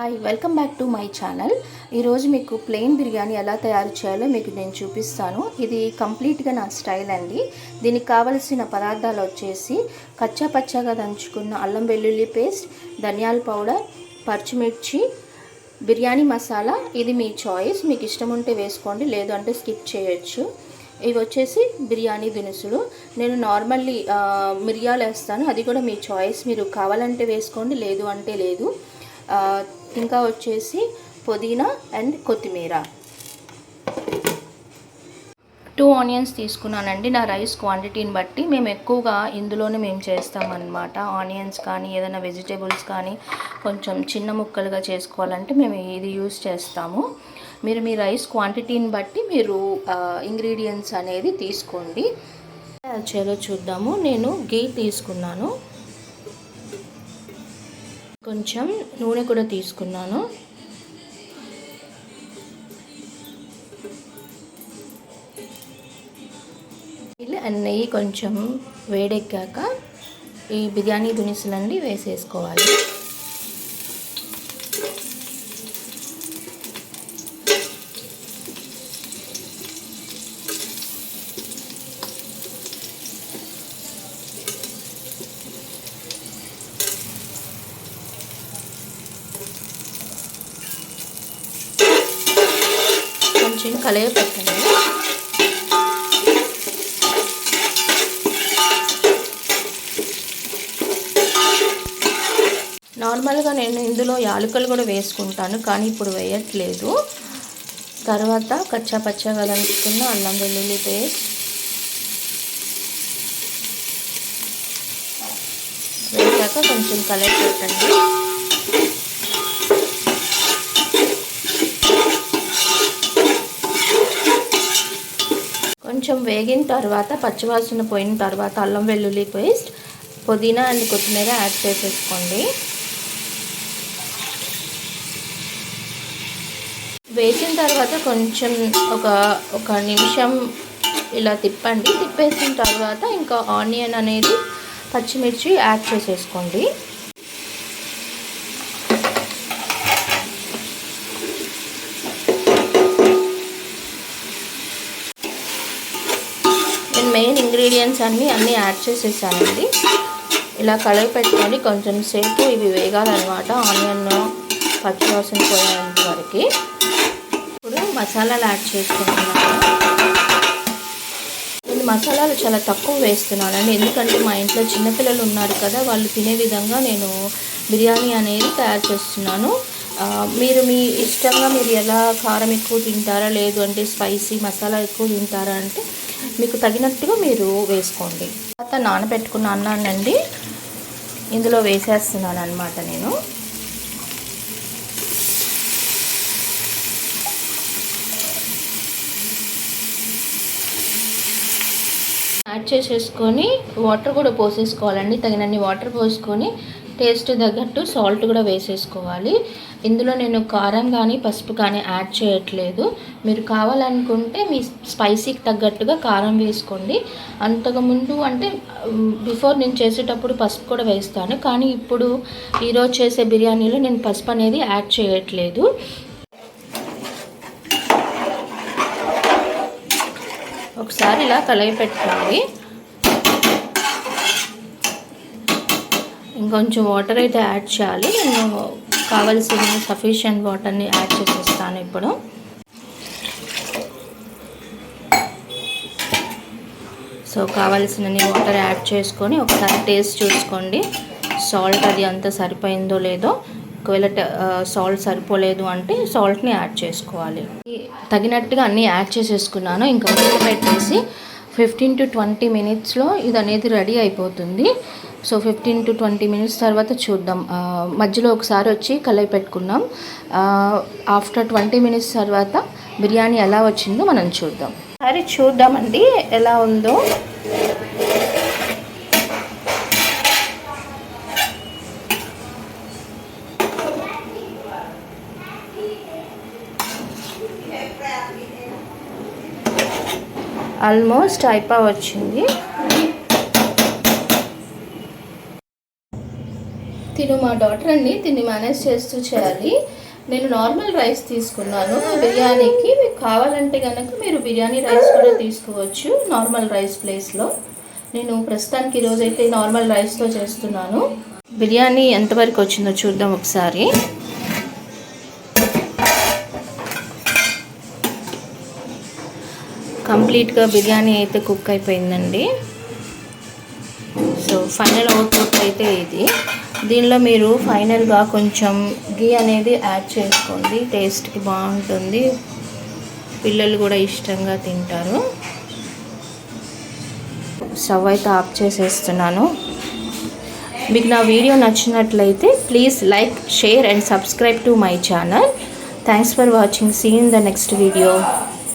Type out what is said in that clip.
Hi welcome back to my channel ఈరోజు మీకు plain biryani ఎలా తయారు చేయాలో మీకు నేను చూపిస్తాను. ఇది కంప్లీట్గా నా స్టైల్ అండి. దీనికి కావలసిన పదార్థాలు వచ్చేసి కచ్చా పచ్చగా దంచుకున్న అల్లం వెల్లుల్లి పేస్ట్ ధనియాల పౌడర్ పచ్చిమిర్చి బిర్యానీ మసాలా. ఇది మీ చాయిస్ మీకు ఇష్టం ఉంటే వేసుకోండి లేదు అంటే స్కిప్ చేయొచ్చు. ఇవి వచ్చేసి బిర్యానీ దినుసులు. నేను నార్మల్లీ మిరియాలు వేస్తాను. అది కూడా మీ చాయిస్ మీరు కావాలంటే వేసుకోండి లేదు అంటే లేదు. ఇంకా వచ్చేసి పుదీనా అండ్ కొత్తిమీర. టూ ఆనియన్స్ తీసుకున్నానండి. నా రైస్ క్వాంటిటీని బట్టి మేము ఎక్కువగా ఇందులోనే మేము చేస్తామన్నమాట. ఆనియన్స్ కానీ ఏదైనా వెజిటేబుల్స్ కానీ కొంచెం చిన్న ముక్కలుగా చేసుకోవాలంటే మేము ఇది యూస్ చేస్తాము. మీరు మీ రైస్ క్వాంటిటీని బట్టి మీరు ఇంగ్రీడియంట్స్ అనేది తీసుకోండి. చేలో చూద్దాము. నేను గీ తీసుకున్నాను. కొంచెం నూనె కూడా తీసుకున్నాను. నెయ్యి కొంచెం వేడెక్కాక ఈ బిర్యానీ దినుసులన్నీ వేసేసుకోవాలి. కొంచెం కలయ పెట్టండి. నార్మల్గా నేను ఇందులో యాలకులు కూడా వేసుకుంటాను కానీ ఇప్పుడు వేయట్లేదు. తర్వాత కచ్చా పచ్చగా దంచుకున్న అల్లం వెల్లుల్లి పేస్ట్. వేసాక కొంచెం కలర్ పెట్టండి. కొంచెం వేగిన తర్వాత పచ్చివాసన పోయిన తర్వాత అల్లం వెల్లుల్లి పేస్ట్ పుదీనా అండ్ కొత్తిమీర యాడ్ చేసేసుకోండి. వేసిన తర్వాత కొంచెం ఒక ఒక నిమిషం ఇలా తిప్పండి. తిప్పేసిన తర్వాత ఇంకా ఆనియన్ అనేది పచ్చిమిర్చి యాడ్ చేసేసుకోండి. మెయిన్ ఇంగ్రీడియంట్స్ అన్నీ అన్నీ యాడ్ చేసేసానండి. ఇలా కలయి పెట్టుకొని కొంచెం సేపు ఇవి వేగాలన్నమాట. ఆనియన్ పచ్చివాసన పోయేంత వరకు. ఇప్పుడు మసాలాలు యాడ్ చేసుకుంటున్నాను. నేను మసాలాలు చాలా తక్కువ వేస్తున్నానండి. ఎందుకంటే మా ఇంట్లో చిన్నపిల్లలు ఉన్నారు కదా వాళ్ళు తినే విధంగా నేను బిర్యానీ అనేది తయారు చేస్తున్నాను. మీరు మీ ఇష్టంగా మీరు ఎలా కారం ఎక్కువ తింటారా లేదు అంటే స్పైసీ మసాలా ఎక్కువ తింటారా అంటే మీకు తగినట్టుగా మీరు వేసుకోండి. తర్వాత నానబెట్టుకున్న అన్నానండి. ఇందులో వేసేస్తున్నాను అనమాట నేను. యాడ్ చేసేసుకొని వాటర్ కూడా పోసేసుకోవాలండి. తగినన్ని వాటర్ పోసుకొని టేస్ట్ తగ్గట్టు సాల్ట్ కూడా వేసేసుకోవాలి. ఇందులో నేను కారం కానీ పసుపు కానీ యాడ్ చేయట్లేదు. మీరు కావాలనుకుంటే మీ స్పైసీకి తగ్గట్టుగా కారం వేసుకోండి. అంతకుముందు అంటే బిఫోర్ నేను చేసేటప్పుడు పసుపు కూడా వేస్తాను. కానీ ఇప్పుడు ఈరోజు చేసే బిర్యానీలో నేను పసుపు అనేది యాడ్ చేయట్లేదు. ఒకసారి ఇలా కలయి పెట్టుకోండి ఇంకొంచెం వాటర్ అయితే యాడ్ చేయాలి. నేను కావాల్సిన సఫిషియంట్ వాటర్ని యాడ్ చేసేస్తాను ఇప్పుడు. సో కావాల్సినన్ని వాటర్ యాడ్ చేసుకొని ఒకసారి టేస్ట్ చూసుకోండి. సాల్ట్ అది అంత సరిపోయిందో లేదో. ఒకవేళ సాల్ట్ సరిపోలేదు అంటే సాల్ట్ని యాడ్ చేసుకోవాలి. తగినట్టుగా అన్నీ యాడ్ చేసేసుకున్నాను. ఇంకా మూత పెట్టేసి ఫిఫ్టీన్ టు ట్వంటీ మినిట్స్లో ఇది అనేది రెడీ అయిపోతుంది. So fifteen to twenty minutes తర్వాత చూద్దాం. మధ్యలో ఒకసారి వచ్చి కలయి పెట్టుకున్నాం ఆఫ్టర్ ట్వంటీ మినిట్స్ తర్వాత బిర్యానీ ఎలా వచ్చిందో మనం చూద్దాం. సరే చూద్దామండి ఎలా ఉందో. ఆల్మోస్ట్ అయిపో వచ్చింది తిను మా డాటర్ అండి దీన్ని మేనేజ్ చేస్తూ చేయాలి. నేను నార్మల్ రైస్ తీసుకున్నాను. బిర్యానీకి మీకు కావాలంటే కనుక మీరు బిర్యానీ రైస్ కూడా తీసుకోవచ్చు నార్మల్ రైస్ ప్లేస్లో నేను ప్రస్తుతానికి ఈరోజైతే నార్మల్ రైస్తో చేస్తున్నాను. బిర్యానీ ఎంతవరకు వచ్చిందో చూద్దాం ఒకసారి. కంప్లీట్గా బిర్యానీ అయితే కుక్ అయిపోయిందండి. సో ఫైనల్ అవుట్పుట్ అయితే ఇది. దీనిలో మీరు ఫైనల్గా కొంచెం గీ అనేది యాడ్ చేసుకోండి. టేస్ట్కి బాగుంటుంది. పిల్లలు కూడా ఇష్టంగా తింటారు. స్టవ్ అయితే ఆఫ్ చేసేస్తున్నాను. మీకు నా వీడియో నచ్చినట్లయితే please like share and subscribe to my channel. Thanks for watching. Seen the next video.